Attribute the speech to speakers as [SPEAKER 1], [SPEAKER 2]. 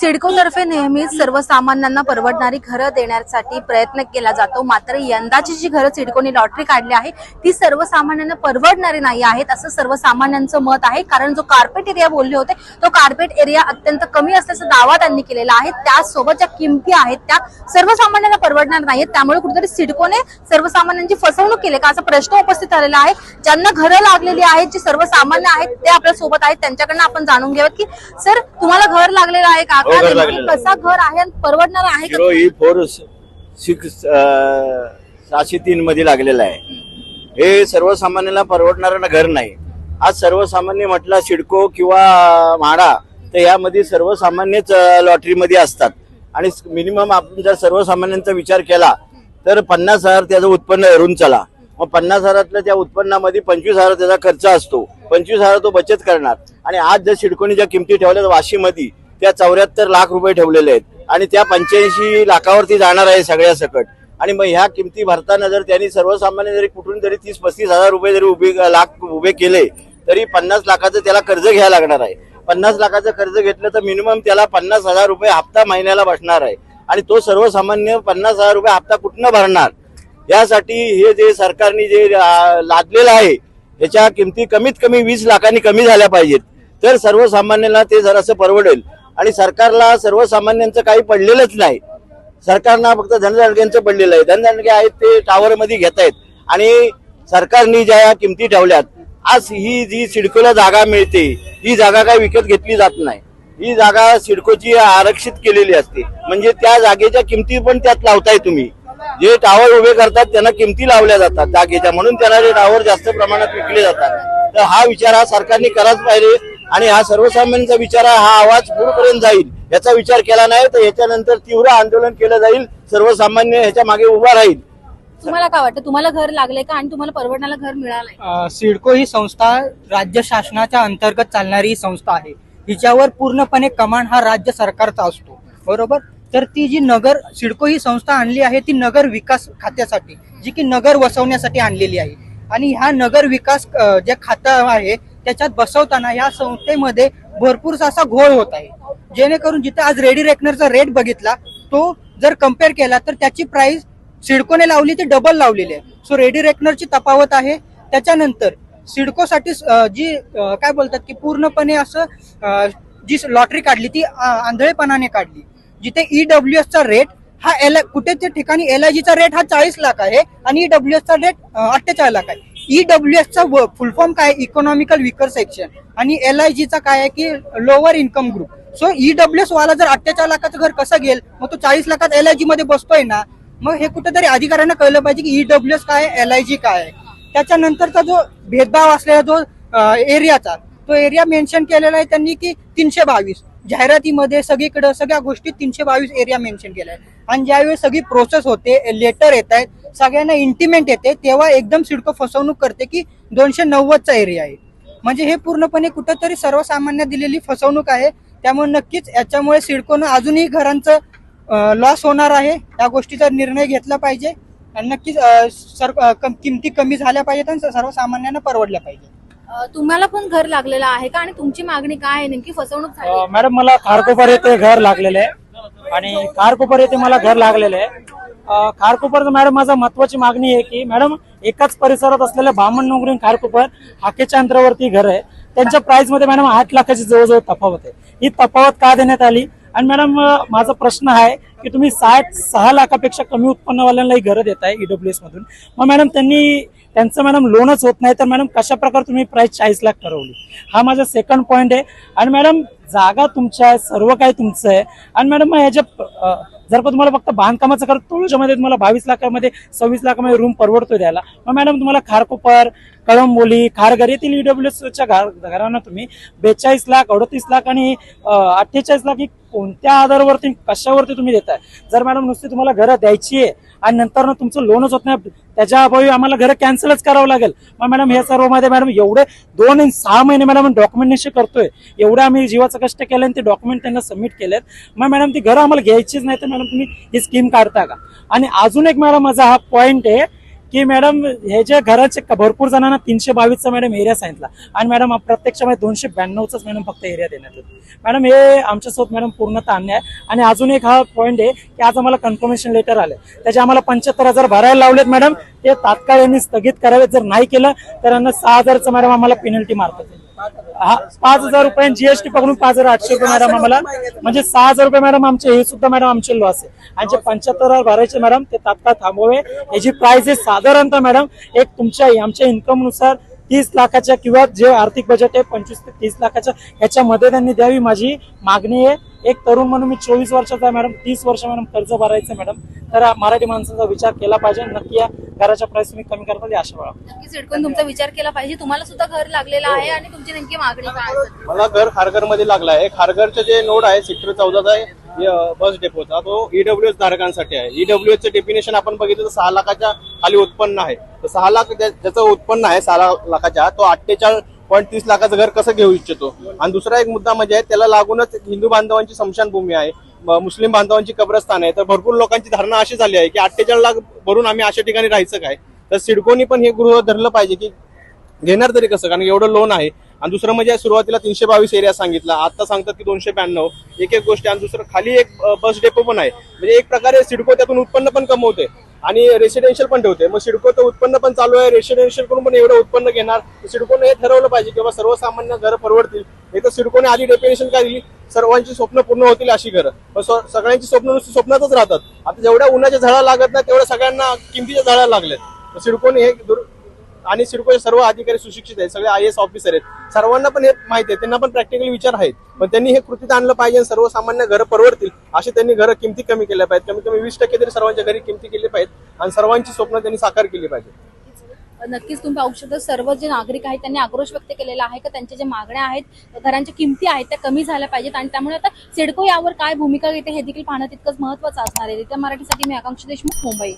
[SPEAKER 1] सिडकोतर्फे नेहमीच सर्वसामान्यांना परवडणारी घरं देण्यासाठी प्रयत्न केला जातो. मात्र यंदाची जी घरं सिडकोने लॉटरी काढली आहे ती सर्वसामान्यांना परवडणारी नाही आहेत असं सर्वसामान्यांचं मत आहे. कारण जो कार्पेट एरिया बोलले होते तो कार्पेट एरिया अत्यंत कमी असल्याचा दावा त्यांनी केलेला आहे. त्यासोबत ज्या किमती आहेत त्या सर्वसामान्यांना परवडणार नाहीत. त्यामुळे कुठेतरी सिडकोने सर्वसामान्यांची फसवणूक केली का असा प्रश्न उपस्थित झालेला आहे. ज्यांना घरं लागलेली आहेत जी सर्वसामान्य आहेत ते आपल्यासोबत आहेत. त्यांच्याकडनं आपण जाणून घेऊयात की सर तुम्हाला घर लागलेलं आहे का?
[SPEAKER 2] हो, आहे.
[SPEAKER 1] कसा घर आहे आणि परवडणार आहे का
[SPEAKER 2] झिरो ई फोर सिक्स सहाशे तीन मध्ये लागलेलं आहे. हे सर्वसामान्यांना परवडणारं घर नाही. आज सर्वसामान्य म्हटलं सिडको किंवा म्हाडा तर यामध्ये सर्वसामान्यच लॉटरीमध्ये असतात. आणि मिनिमम आपण जर सर्वसामान्यांचा विचार केला तर पन्नास हजार त्याचं उत्पन्न धरून चला. मग पन्नास हजारातल्या त्या उत्पन्नामध्ये पंचवीस हजार त्याचा खर्च असतो. पंचवीस हजार तो बचत करणार. आणि आज जर सिडकोनी ज्या किमती ठेवल्या वाशीमध्ये त्या चौऱ्याहत्तर लाख रुपये ठेवलेले आहेत. आणि त्या पंच्याऐंशी लाखावरती जाणार आहे सगळ्या सकट. आणि मग ह्या किमती भरताना जर त्यांनी सर्वसामान्य जरी कुठून जरी तीस पस्तीस हजार रुपये जरी उभे लाख उभे केले तरी पन्नास लाखाचं त्याला कर्ज घ्यायला लागणार आहे. पन्नास लाखाचं कर्ज घेतलं तर मिनिमम त्याला पन्नास हजार रुपये हप्ता महिन्याला बसणार आहे. आणि तो सर्वसामान्य पन्नास हजार रुपये हप्ता कुठनं भरणार? यासाठी हे जे सरकारने जे लादलेलं आहे ह्याच्या किमती कमीत कमी वीस लाखांनी कमी झाल्या पाहिजेत. तर सर्वसामान्यांना ते जरासं परवडेल. आणि सरकारला सर्वसामान्यांचं काही पडलेलंच नाही. सरकारनं फक्त धनदांडग्यांचं पडलेलं आहे. धनदांडगे आहेत ते टावरमध्ये घेत आहेत. आणि सरकारने ज्या या किमती ठेवल्यात आज ही जी सिडकोला जागा मिळते ही जागा काय विकत घेतली जात नाही. ही जागा सिडकोची आरक्षित केलेली असते. म्हणजे त्या जागेच्या किमती पण त्यात लावताय तुम्ही. जे टावर उभे करतात त्यांना किमती लावल्या जातात जागेच्या. म्हणून त्यांना ते टावर जास्त प्रमाणात विकले जातात. तर हा विचार हा सरकारने कराच पाहिजे. आणि हा सर्वसामान्यांचा विचार आहे, हा आवाज पुढपर्यंत जाईल याचा विचार केला नाही तर याच्यानंतर तीव्र आंदोलन केलं जाईल सर्वसामान्य ह्याच्या मागे उभा राहील.
[SPEAKER 1] तुम्हाला काय वाटतं तुम्हाला घर लागले का आणि तुम्हाला परवडणारा घर मिळालंय?
[SPEAKER 3] अ, सिडको ही संस्था राज्य शासनाच्या अंतर्गत चालणारी ही संस्था आहे. हिच्यावर पूर्णपणे कमांड हा राज्य सरकारचा असतो. बरोबर? तर ती जी नगर सिडको ही संस्था आणली आहे ती नगर विकास खात्यासाठी जी की नगर वसवण्यासाठी आणलेली आहे. आणि ह्या नगर विकास अ, जे खातं आहे त्याच्यात बसवताना या संस्थेमध्ये भरपूरसा असा घोळ होत आहे. जेणेकरून जिथे आज रेडी रेकनरचा रेट बघितला तो जर कंपेअर केला तर त्याची प्राइस सिडकोने लावली ती डबल लावलेली आहे. सो रेडी रेकनरची तफावत आहे. त्याच्यानंतर सिडकोसाठी जी काय बोलतात की पूर्णपणे असं जी लॉटरी काढली ती आंधळेपणाने काढली. जिथे ईडब्ल्यू चा रेट हा एल कुठे त्या ठिकाणी एल आय जीचा रेट हा चाळीस लाख आहे आणि ईडब्ल्यू चा रेट अठ्ठेचाळीस लाख आहे. ईडब्ल्यू एसचा फुल फॉर्म काय? इकॉनॉमिकल विकर सेक्शन आणि एल आय जीचा काय आहे की lower income group so E W S वाला जर अठ्ठेचाळीस लाखाचं घर कसं घेईल? मग तो चाळीस लाखात एल आय जी मध्ये बसतोय ना मग हे कुठेतरी अधिकाऱ्यांना कळलं पाहिजे की ईडब्ल्यू एस काय एल आय जी काय आहे. त्याच्यानंतरचा जो भेदभाव असलेला जो एरियाचा तो एरिया मेन्शन केलेला आहे त्यांनी की तीनशे बावीस. जाहिरातीमध्ये सगळीकडं सगळ्या गोष्टी तीनशे बावीस एरिया मेन्शन केला आहे आणि ज्यावेळी सगळी प्रोसेस होते लेटर येत आहेत सगळ्यांना इंटिमेंट येते तेव्हा एकदम सिडको फसवणूक करते की दोनशे नव्वदचा एरिया आहे. म्हणजे हे पूर्णपणे कुठंतरी सर्वसामान्य दिलेली फसवणूक आहे. त्यामुळे नक्कीच याच्यामुळे सिडकोनं अजूनही घरांचं लॉस होणार आहे. या गोष्टीचा निर्णय घेतला पाहिजे. आणि नक्कीच सर कम- किमती कमी झाल्या पाहिजेत आणि सर्वसामान्यांना परवडल्या पाहिजे
[SPEAKER 1] तुम्हाला पण घर लागलेलं आहे का? आणि तुमची मागणी काय आहे? नेमकी फसवणूक झाली. आहे?
[SPEAKER 4] अ, मॅडम मला खारकोपर येथे घर लागलेलं आहे. आणि खारकोपर येथे मला घर लागलेलं आहे. अ, खारकोपरचं मॅडम माझा महत्वाची मागणी आहे की मॅडम एकाच परिसरात असलेल्या बामण नोकरी खारकोपर हाकेच्या अंतरावरती घर आहे. त्यांच्या प्राइसमध्ये मॅडम आठ लाखाची जवळजवळ तफावत आहे. ही तफावत का देण्यात आली? आणि मॅडम माझा प्रश्न आहे की तुम्ही साठ सहा लाखापेक्षा कमी उत्पन्नवाल्यांनाही घरं देताय ईडब्ल्यू एस मधून. मग मॅडम त्यांनी त्यांचं मॅडम लोनच होत नाही तर मॅडम कशा प्रकारे तुम्ही प्राइस चाळीस लाख ठरवली? हा माझा सेकंड पॉईंट आहे. आणि मॅडम जागा तुमच्या आहे सर्व काही तुमचं आहे. आणि मॅडम मग ह्याच्या जर का तुम्हाला फक्त बांधकामाचं खर्च तुळजामध्ये तुम्हाला बावीस लाखामध्ये सव्वीस लाखामध्ये रूम परवडतोय द्यायला. मग मॅडम तुम्हाला खारकोपर कळंबोली खारघर येथील ईडब्ल्यूच्या घरांना तुम्ही बेचाळीस लाख अडतीस लाख आणि अठ्ठेचाळीस लाख ही कोणत्या आधारावरती कशावरती तुम्ही देताय? जर मॅडम नुसती तुम्हाला घरं द्यायची आहे आणि नंतर ना तुमचं लोनच होत नाही त्याच्या अभावी आम्हाला घरं कॅन्सलच करावं लागेल. मग मॅडम हे सर्वमध्ये मॅडम एवढे दोन आणि सहा महिने मॅडम डॉक्युमेंटेशन करतोय. एवढे आम्ही जीवाचं कष्ट केलं आणि ते डॉक्युमेंट त्यांना सबमिट केलेत. मग मॅडम ती घरं आम्हाला घ्यायचीच नाही तर मॅडम तुम्ही ही स्कीम काढता का? आणि अजून एक मॅडम माझा हा पॉईंट आहे की मॅडम हे जे घराचे भरपूर जणांना तीनशे बावीसचा मॅडम एरिया सांगितला. आणि मॅडम प्रत्यक्षामध्ये दोनशे ब्याण्णवचाच मॅडम फक्त एरिया देण्यात येतो. मॅडम हे आमच्यासोबत मॅडम पूर्णतः अन्याय आहे. आणि अजून एक हा पॉईंट आहे की आज आम्हाला कन्फर्मेशन लेटर आले त्याचे आम्हाला पंच्याहत्तर हजार भरायला लावलेत मॅडम. ते तात्काळ यांनी स्थगित करावेत. जर नाही केलं तर यांना सहा हजारचं मॅडम आम्हाला पेनल्टी मारतात. हा पाच हजार रुपये जीएसटी पकडून पाच हजार आठशे रुपये मॅडम आम्हाला. म्हणजे सहा हजार रुपये मॅडम आमचे हे सुद्धा मॅडम आमचे लॉस आहे. आणि जे पंच्याहत्तर हजार भरायचे मॅडम ते तात्काळ थांबवावे. याची प्राइस आहे साधारणतः मॅडम एक तुमच्या आमच्या इन्कमनुसार तीस लाखाच्या किंवा जे आर्थिक बजेट आहे पंचवीस ते तीस लाखाच्या याच्यामध्ये त्यांनी द्यावी माझी मागणी आहे. एक तरुण म्हणून मी चोवीस वर्षाचा आहे मॅडम. तीस वर्ष मॅडम कर्ज भरायचं मॅडम. तर मराठी माणसाचा विचार केला पाहिजे. नक्की या घराच्या प्राइस तुम्ही कमी करता या आशा बाळा
[SPEAKER 1] नक्कीच सिडकोन तुमचा विचार केला पाहिजे. तुम्हाला सुद्धा घर लागलेलं आहे आणि तुमची नेमकी मागणी काय
[SPEAKER 5] मला घर खारघरमध्ये लागला आहे. खारघरचं जे नोड आहे सेक्टर चौदाचा आहे बस डेपोचा तो ईडब्ल्यू एस धारकांसाठी आहे. ईडब्ल्यू एसचं डेफिनेशन आपण बघितलं तर सहा लाखाच्या खाली उत्पन्न आहे. तर सहा लाख ज्याचं उत्पन्न आहे सहा लाखाच्या तो अठ्ठेचाळीस पॉईंट तीस लाखाचं घर कसं घेऊ इच्छितो? आणि दुसरा एक मुद्दा म्हणजे त्याला लागूनच हिंदू बांधवांची स्मशानभूमी आहे मुस्लिम बांधवांची कब्रस्तान आहे. तर भरपूर लोकांची धारणा अशी झाली आहे की अठ्ठेचाळीस लाख भरून आम्ही अशा ठिकाणी राहायचं काय? तर सिडकोनी पण हे गृह धरलं पाहिजे की घेणार तरी कसं? कारण एवढं लोन आहे. आणि दुसरं म्हणजे सुरुवातीला तीनशे बावीस एरिया सांगितला. आता सांगतात की दोनशे ब्याण्णव एक एक गोष्ट. आणि दुसरं खाली एक बस डेपो पण आहे. म्हणजे एक प्रकारे सिडको त्यातून उत्पन्न पण कमवते. आणि रेसिडेन्शियल पण ठेवते. मग सिडकोचं उत्पन्न पण चालू आहे. रेसिडेन्शियल करून पण एवढं उत्पन्न घेणार. तर सिडकोने हे ठरवलं पाहिजे किंवा सर्वसामान्य घरं परवडतील. हे तर सिडकोने आधी डेफिनेशन काय दिली? सर्वांची स्वप्न पूर्ण होतील अशी घरं. पण सगळ्यांची स्वप्न नुसती स्वप्नातच राहतात. आता जेवढ्या उन्हाच्या झाडा लागत नाही तेवढ्या सगळ्यांना किमतीच्या झाडा लागल्यात. सिडकोने हे आणि सिडकोचे सर्व अधिकारी सुशिक्षित आहेत सगळे आय एस ऑफिसर आहेत. सर्वांना पण हे माहिती आहे त्यांना पण प्रॅक्टिकली विचार आहेत. पण त्यांनी हे कृतीत आणलं पाहिजे आणि सर्वसामान्य घरं परवडतील असे त्यांनी घरं किमती कमी केल्या पाहिजेत. कमीत कमी वीस टक्के तरी सर्वांच्या घरी किमती केली पाहिजेत आणि सर्वांची स्वप्न त्यांनी साकार केली पाहिजे
[SPEAKER 1] नक्कीच तुम्ही पाहू शकता सर्व जे नागरिक आहेत त्यांनी आक्रोश व्यक्त केलेला आहे का त्यांच्या ज्या मागण्या आहेत घरांच्या किमती आहेत त्या कमी झाल्या पाहिजेत आणि त्यामुळे आता सिडको यावर काय भूमिका घेते हे देखील पाहणं तितकंच महत्वाचं असणार आहे. त्या मराठीसाठी मी आकांक्षा देशमुख मुंबई.